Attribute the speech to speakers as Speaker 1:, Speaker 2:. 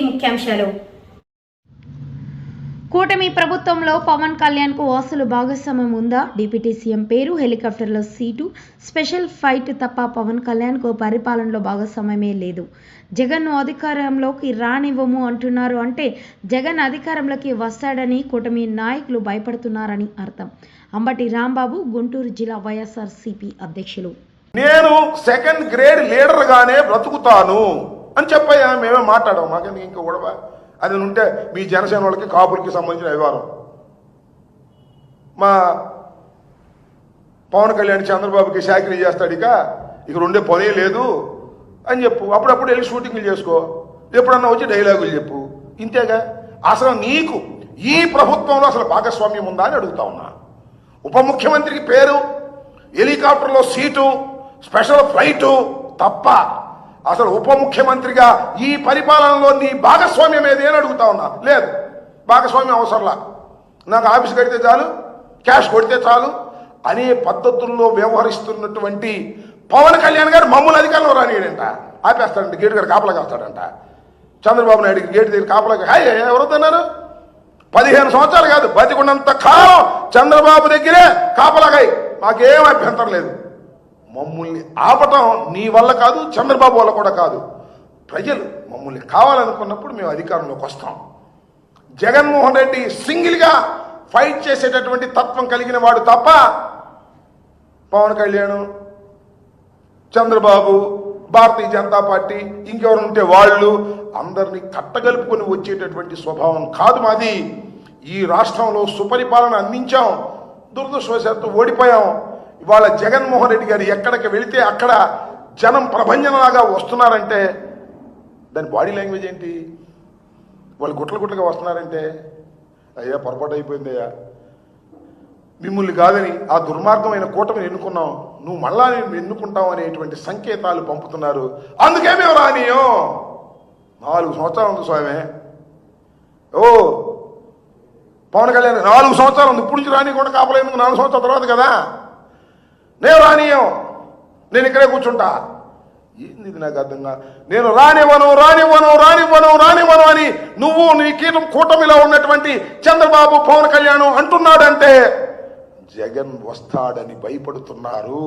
Speaker 1: ముఖ్యాంశాలు. కూటమి ప్రభుత్వంలో పవన్ కళ్యాణ్కు వాసులు భాగస్వామ్యం ఉందా? డిప్యూటీ సీఎం పేరు హెలికాప్టర్లో సీటు స్పెషల్ ఫైట్ తప్ప పవన్ కళ్యాణ్కు పరిపాలనలో భాగస్వామ్యమే లేదు. జగన్ను అధికారంలోకి రానివ్వము అంటున్నారు అంటే జగన్ అధికారంలోకి వస్తాడని కూటమి నాయకులు భయపడుతున్నారని అర్థం. అంబటి రాంబాబు గుంటూరు జిల్లా వైఎస్ఆర్ సిపి అధ్యక్షులు.
Speaker 2: నేను సెకండ్ గ్రేడ్ లీడర్గానే బ్రతుకుతాను. అని చెప్పయ్యా మేమే మాట్లాడాం మాకెందుకు ఇంకా గొడవ? అది ఉంటే మీ జనసేన వాళ్ళకి కాపులకి సంబంధించిన వ్యవహారం. మా పవన్ కళ్యాణ్ చంద్రబాబుకి శాఖలు చేస్తాడు ఇక ఇక రెండే పనే లేదు అని చెప్పు. అప్పుడప్పుడు వెళ్ళి షూటింగ్లు చేసుకో. ఎప్పుడన్నా వచ్చి డైలాగులు చెప్పు. ఇంతేగా? అసలు నీకు ఈ ప్రభుత్వంలో అసలు భాగస్వామ్యం ఉందా అని అడుగుతా ఉన్నా. ఉప ముఖ్యమంత్రికి పేరు హెలికాప్టర్లో సీటు స్పెషల్ ఫ్లైటు తప్ప అసలు ఉప ముఖ్యమంత్రిగా ఈ పరిపాలనలో నీ భాగస్వామ్యం ఏది అని అడుగుతా ఉన్నా. లేదు. భాగస్వామ్యం అవసరంలా. నాకు ఆఫీస్ కడితే చాలు క్యాష్ కొడితే చాలు అనే పద్ధతుల్లో వ్యవహరిస్తున్నటువంటి పవన్ కళ్యాణ్ గారు మమ్మల్ని అధికారంలో రానియడంట. ఆపేస్తాడంట గేటు గారు కాపలా కాస్తాడంట చంద్రబాబు నాయుడు గేటు దగ్గర కాపలా హాయ్ ఎవరొద్దన్నారు? పదిహేను సంవత్సరాలు కాదు బతికున్నంత కాలం చంద్రబాబు దగ్గరే కాపలాగాయి మాకేం అభ్యంతరం లేదు. మమ్మల్ని ఆపటం నీ వల్ల కాదు చంద్రబాబు వల్ల కూడా కాదు. ప్రజలు మమ్మల్ని కావాలనుకున్నప్పుడు మేము అధికారంలోకి వస్తాం. జగన్మోహన్ రెడ్డి సింగిల్గా ఫైట్ చేసేటటువంటి తత్వం కలిగిన వాడు తప్ప పవన్ కళ్యాణ్ చంద్రబాబు భారతీయ జనతా పార్టీ ఇంకెవరు ఉంటే వాళ్ళు అందరినీ కట్టగలుపుకొని వచ్చేటటువంటి స్వభావం కాదు మాది. ఈ రాష్ట్రంలో సుపరిపాలన అందించాం. దురదృష్టవశాత్తు ఓడిపోయాం. ఇవాళ జగన్మోహన్ రెడ్డి గారు ఎక్కడికి వెళితే అక్కడ జనం ప్రభంజనలాగా వస్తున్నారంటే దాని బాడీ లాంగ్వేజ్ ఏంటి? వాళ్ళు గుట్ల గుట్లగా వస్తున్నారంటే అయ్యా పొరపాటు అయిపోయిందయ్యా. మిమ్మల్ని కాదని ఆ దుర్మార్గమైన కూటమిని ఎన్నుకున్నాం. నువ్వు మళ్ళా నేను ఎన్నుకుంటావు అనేటువంటి సంకేతాలు పంపుతున్నారు. అందుకే మేము రానియం నాలుగు సంవత్సరాలు ఉంది స్వామి. ఓ పవన్ కళ్యాణ్ నాలుగు సంవత్సరాలు ఉంది. ఇప్పుడు నుంచి రాని కూడా కాపలేందుకు నాలుగు సంవత్సరాల తర్వాత కదా. నేను రానియం నేను ఇక్కడే కూర్చుంటా. ఏంది ఇది నాకు అర్థం కాదు నేను రానివ్వను రానివ్వను రానివ్వను రానివ్వను అని నువ్వు నీ కీటం కూటమిలో ఉన్నటువంటి చంద్రబాబు పవన్ కళ్యాణ్ అంటున్నాడంటే జగన్ వస్తాడని భయపడుతున్నారు.